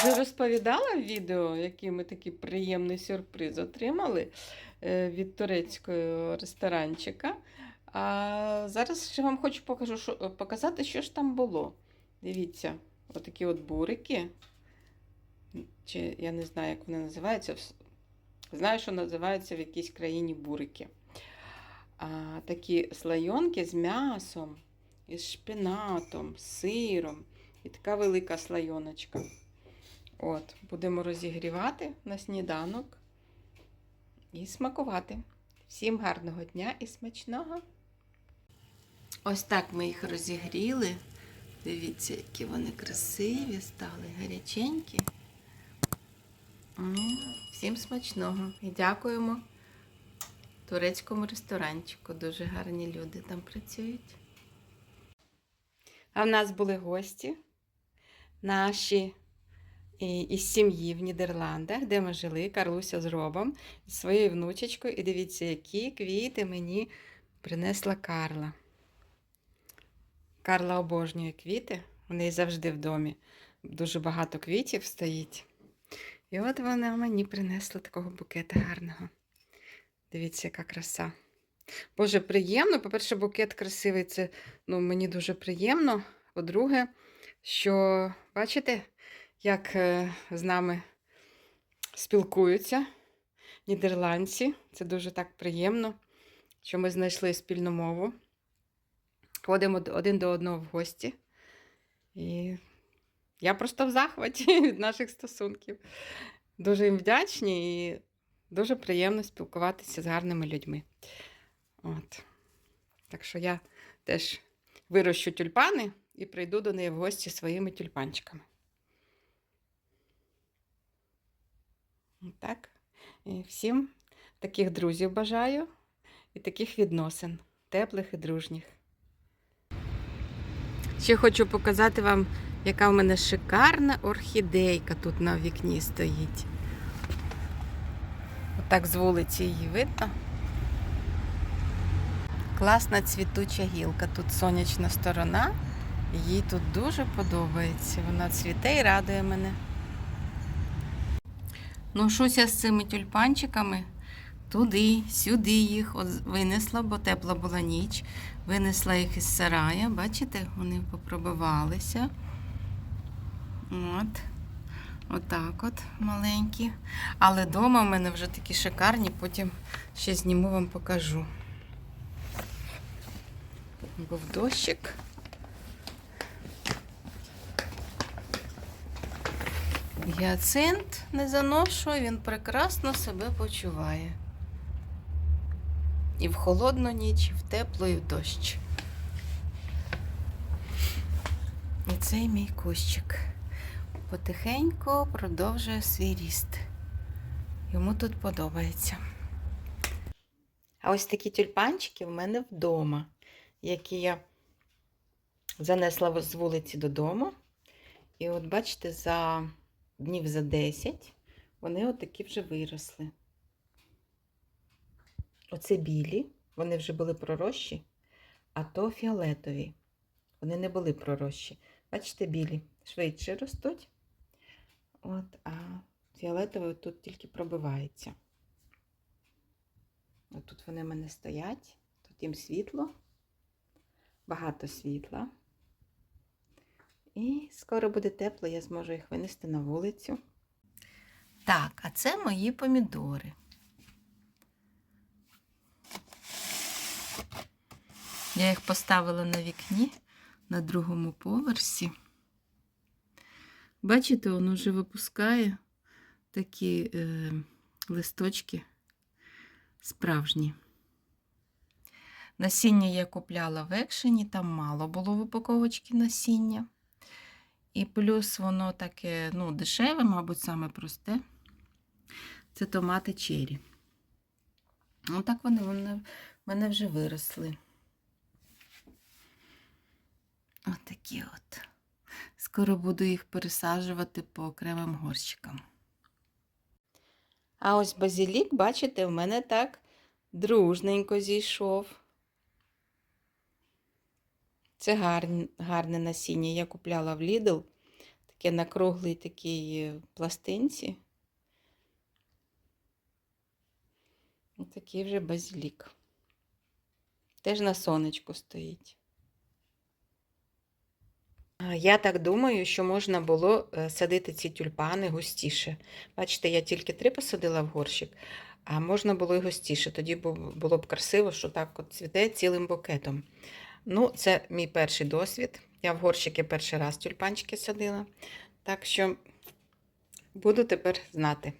вже розповідала в відео, який ми такий приємний сюрприз отримали е, від турецького ресторанчика. А зараз ще вам хочу покажу, що, показати, що ж там було. Дивіться, отакі от бурики. Чи я не знаю, як вони називаються. Знаю, що називаються в якійсь країні бурики. А, такі слайонки з м'ясом, із шпинатом, з сиром. І така велика слайоночка. От, будемо розігрівати на сніданок і смакувати. Всім гарного дня і смачного! Ось так ми їх розігріли. Дивіться, які вони красиві стали, гаряченькі. Всім смачного і дякуємо турецькому ресторанчику. Дуже гарні люди там працюють. А в нас були гості наші із сім'ї в Нідерландах, де ми жили, Карлуся з Робом, зі своєю внучечкою. І дивіться, які квіти мені принесла Карла. Карла обожнює квіти. У неї завжди в домі дуже багато квітів стоїть. І от вона мені принесла такого букета гарного. Дивіться, яка краса. Боже, приємно. По-перше, букет красивий, це ну, мені дуже приємно. По-друге, що бачите, як е, з нами спілкуються нідерландці. Це дуже так приємно, що ми знайшли спільну мову. Ходимо один до одного в гості. І я просто в захваті від наших стосунків. Дуже їм вдячні і дуже приємно спілкуватися з гарними людьми. От. Так що я теж вирощу тюльпани і прийду до неї в гості своїми тюльпанчиками. Так. І всім таких друзів бажаю і таких відносин, теплих і дружніх. Ще хочу показати вам, яка в мене шикарна орхідейка тут на вікні стоїть. Отак з вулиці її видно. Класна цвітуча гілка. Тут сонячна сторона. Їй тут дуже подобається. Вона цвіте і радує мене. Ну, щось я з цими тюльпанчиками туди, сюди їх винесла, бо тепла була ніч. Винесла їх із сарая. Бачите, вони попробивалися. От. Отак от маленькі. Але вдома в мене вже такі шикарні, потім ще зніму вам покажу. Був дощик. Гіацинт не заношує, він прекрасно себе почуває. І в холодну ніч, і в теплу, і в дощ. І цей мій кущик потихеньку продовжує свій ріст. Йому тут подобається. А ось такі тюльпанчики в мене вдома, які я занесла з вулиці додому. І от бачите, за днів за 10 вони отакі вже виросли. Оце білі, вони вже були пророщі, а то фіолетові. Вони не були пророщі. Бачите, білі швидше ростуть. От, а фіолетовий тут тільки пробивається. От тут вони в мене стоять, тут їм світло, багато світла. І скоро буде тепло, я зможу їх винести на вулицю. Так, а це мої помідори. Я їх поставила на вікні на другому поверсі. Бачите, він уже випускає такі е, листочки справжні. Насіння я купляла в екшені, там мало було в упаковочці насіння. І плюс воно таке, ну, дешеве, мабуть, саме просте. Це томати чері. Отак вони, вони в мене вже виросли. Отакі от. Скоро буду їх пересаджувати по окремим горщикам. А ось базилік, бачите, в мене так дружненько зійшов. Це гарне, гарне насіння. Я купляла в Lidl. таке на круглій такій е, пластинці. Ось Такий вже базилік. Теж на сонечку стоїть. Я так думаю, що можна було е, садити ці тюльпани густіше. Бачите, я тільки три посадила в горщик, а можна було і густіше. Тоді було б красиво, що так от цвіте цілим букетом. Ну, це мій перший досвід. Я в горщики перший раз тюльпанчики садила. Так що буду тепер знати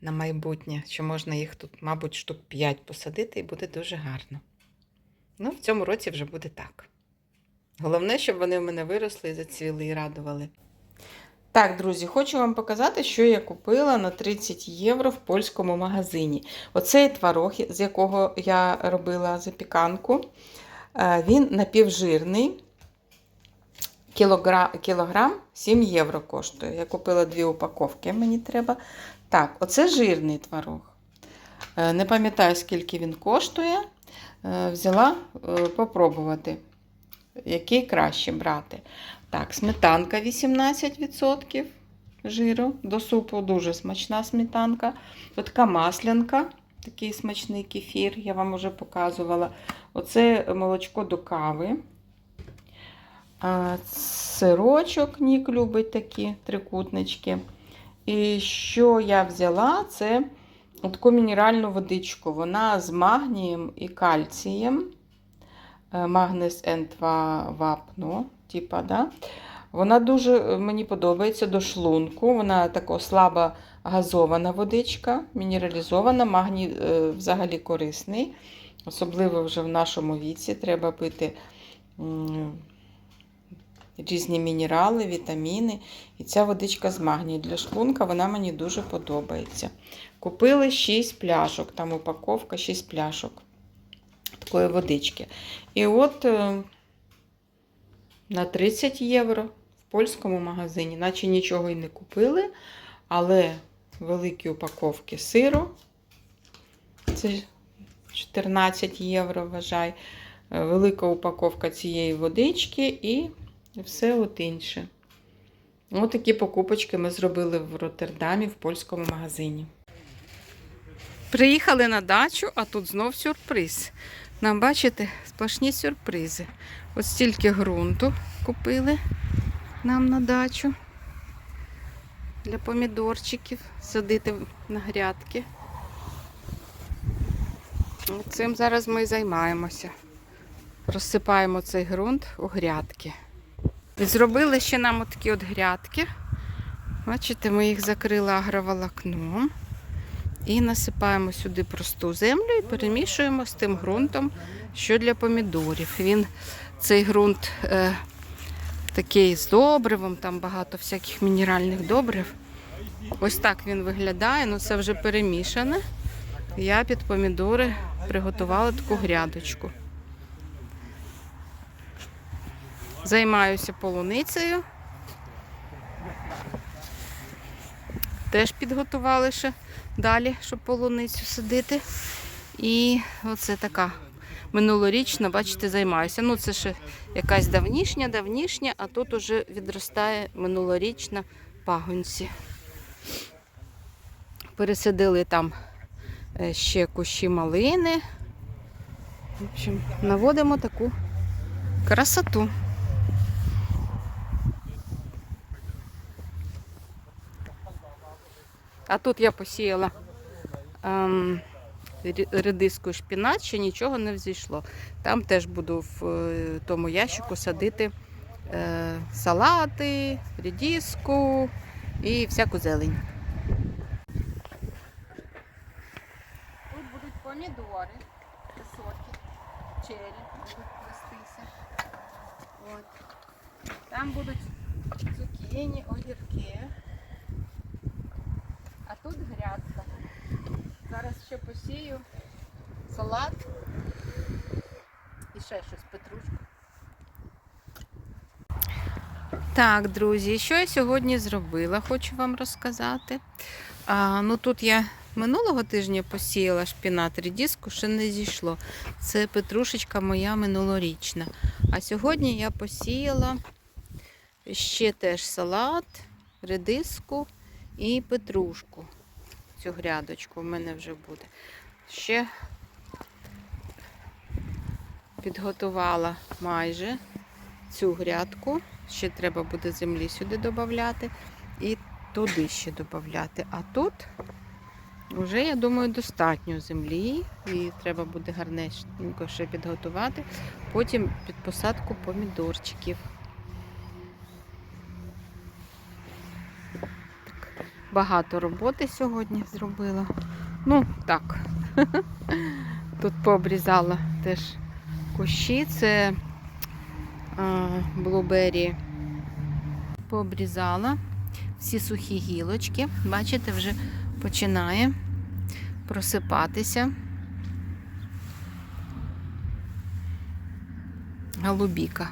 на майбутнє, що можна їх тут, мабуть, штук 5 посадити і буде дуже гарно. Ну, в цьому році вже буде так. Головне, щоб вони в мене виросли і зацвіли і радували. Так, друзі, хочу вам показати, що я купила на 30 євро в польському магазині. Оцей творог, з якого я робила запіканку, він напівжирний. Кілограм, кілограм 7 євро коштує. Я купила дві упаковки, мені треба. Так, оце жирний творог. Е, Не пам'ятаю, скільки він коштує. Е, Взяла е, попробувати, який краще брати. Так, сметанка 18% жиру. До супу дуже смачна сметанка. От така маслянка, такий смачний кефір, я вам вже показувала. Оце молочко до кави. А, Сирочок Нік любить такі трикутнички. І що я взяла, це таку мінеральну водичку. Вона з магнієм і кальцієм. Е, Магнес N2 вапно, типа, да? Вона дуже е, мені подобається до шлунку. Вона така слабо газована водичка, мінералізована, магній е, взагалі корисний. Особливо вже в нашому віці треба пити різні мінерали, вітаміни. І ця водичка з магнію для шлунка вона мені дуже подобається. Купили 6 пляшок, там упаковка 6 пляшок такої водички. І от е, на 30 євро в польському магазині, наче нічого і не купили, але великі упаковки сиру. Це 14 євро, вважай. Е, Велика упаковка цієї водички і все от інше. Ось такі покупочки ми зробили в Роттердамі в польському магазині. Приїхали на дачу, а тут знов сюрприз. Нам, бачите, сплошні сюрпризи. Ось стільки ґрунту купили нам на дачу для помідорчиків садити на грядки. Цим зараз ми і займаємося. Розсипаємо цей ґрунт у грядки. Зробили ще нам отакі от грядки. Бачите, ми їх закрили агроволокном. І насипаємо сюди просту землю і перемішуємо з тим ґрунтом, що для помідорів. Він, цей ґрунт е, такий з добривом, там багато всяких мінеральних добрив. Ось так він виглядає, ну це вже перемішане. Я під помідори приготувала таку грядочку. Займаюся полуницею. Теж підготували ще далі, щоб полуницю садити. І оце така минулорічна, бачите, займаюся. Ну, це ще якась давнішня, давнішня, а тут уже відростає минулорічна пагонці. Пересадили там е, ще кущі малини. В общем, наводимо таку красоту. А тут я посіяла ем, редиску шпінат, ще нічого не взійшло. Там теж буду в е, тому ящику садити е, салати, редиску і всяку зелень. Тут будуть помідори високі, чері будуть плестися. От. Там будуть цукіні, огірки. А тут грядка. Зараз ще посію салат і ще щось петрушку. Так, друзі, що я сьогодні зробила, хочу вам розказати. А, ну тут я минулого тижня посіяла шпінат рідіску, ще не зійшло. Це петрушечка моя минулорічна. А сьогодні я посіяла Ще теж салат, редиску і петрушку. Цю грядочку в мене вже буде. Ще підготувала майже цю грядку. Ще треба буде землі сюди додати і туди ще додати. А тут вже, я думаю, достатньо землі і треба буде гарненько ще підготувати. Потім під посадку помідорчиків. Багато роботи сьогодні зробила. Ну, так. Тут пообрізала теж кущі. Це блубері. Пообрізала всі сухі гілочки. Бачите, вже починає просипатися. Голубіка.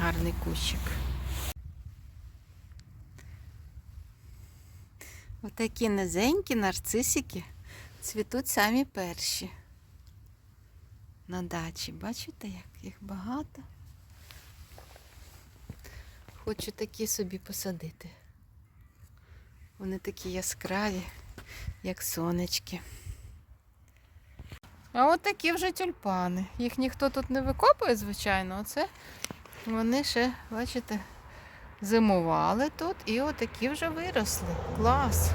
Гарний кущик. Отакі низенькі нарцисики цвітуть самі перші. На дачі. Бачите, як їх багато? Хочу такі собі посадити. Вони такі яскраві, як сонечки. А от такі вже тюльпани. Їх ніхто тут не викопує, звичайно. Оце вони ще, бачите, зимували тут і отакі вже виросли. Клас!